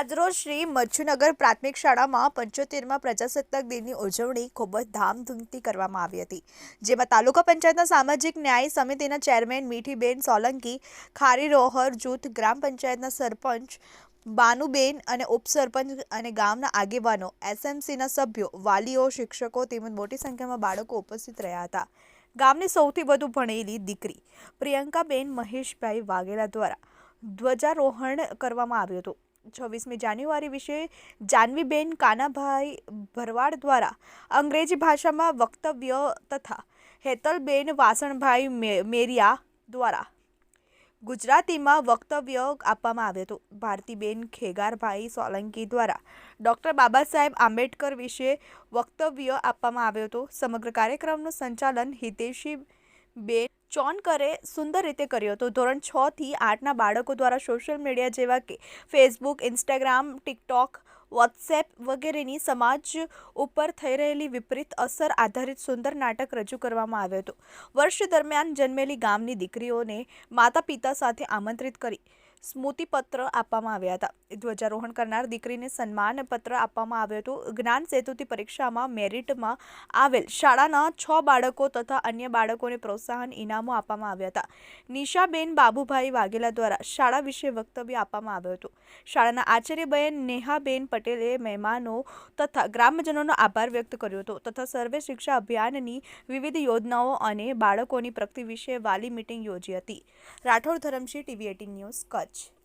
આજરોજ શ્રી મચ્છુનગર પ્રાથમિક શાળામાં પંચોતેરમાં પ્રજાસત્તાક દિનની ઉજવણી ખૂબ જ ધામધૂમથી કરવામાં આવી હતી, જેમાં તાલુકા પંચાયતના સામાજિક ન્યાય સમિતિના ચેરમેન મીઠીબેન સોલંકી ખારી રોહર જૂથ ગ્રામ પંચાયતના સરપંચ બાનુબેન અને ઉપસરપંચ અને ગામના આગેવાનો, એસએમસીના સભ્યો, વાલીઓ, શિક્ષકો તેમજ મોટી સંખ્યામાં બાળકો ઉપસ્થિત રહ્યા હતા. ગામની સૌથી વધુ ભણેલી દીકરી પ્રિયંકાબેન મહેશભાઈ વાઘેલા દ્વારા ધ્વજારોહણ કરવામાં આવ્યું હતું. છવ્વીસમી જાન્યુઆરી વિશે જાનવીબેન કાનાભાઈ ભરવાડ દ્વારા અંગ્રેજી ભાષામાં વક્તવ્ય તથા હેતલબેન વાસણભાઈ મેરિયા દ્વારા ગુજરાતીમાં વક્તવ્ય આપવામાં આવ્યું હતું. ભારતીબેન ખેગારભાઈ સોલંકી દ્વારા ડૉક્ટર બાબા સાહેબ આંબેડકર વિશે વક્તવ્ય આપવામાં આવ્યું હતું. સમગ્ર કાર્યક્રમનું સંચાલન હિતેશી બેન ચોનકરે સુંદર રીતે કર્યો હતો. ધોરણ છ થી આઠના બાળકો દ્વારા સોશિયલ મીડિયા જેવા કે ફેસબુક, ઇન્સ્ટાગ્રામ, ટિકટોક, વોટ્સએપ વગેરેની સમાજ ઉપર થઈ રહેલી વિપરીત અસર આધારિત સુંદર નાટક રજૂ કરવામાં આવ્યું હતું. વર્ષ દરમિયાન જન્મેલી ગામની દીકરીઓને માતા પિતા સાથે આમંત્રિત કરી સ્મૃતિપત્ર આપવામાં આવ્યા હતા. ધ્વજારોહણ કરનાર દીકરીને સન્માનપત્ર આપવામાં આવ્યું હતું. જ્ઞાન સેતુથી પરીક્ષામાં મેરિટમાં આવેલ શાળાના છ બાળકો તથા અન્ય બાળકોને પ્રોત્સાહન ઇનામો આપવામાં આવ્યા હતા. નિશાબેન બાબુભાઈ વાઘેલા દ્વારા શાળા વિશે વક્તવ્ય આપવામાં આવ્યું હતું. શાળાના આચાર્યબહેન નેહાબેન પટેલે મહેમાનો તથા ગ્રામજનોનો આભાર વ્યક્ત કર્યો હતો તથા સર્વે શિક્ષા અભિયાનની વિવિધ યોજનાઓ અને બાળકોની પ્રગતિ વિશે વાલી મીટિંગ યોજી હતી. Rathod Dharamsinh, TV eighteen news, Kutch. much.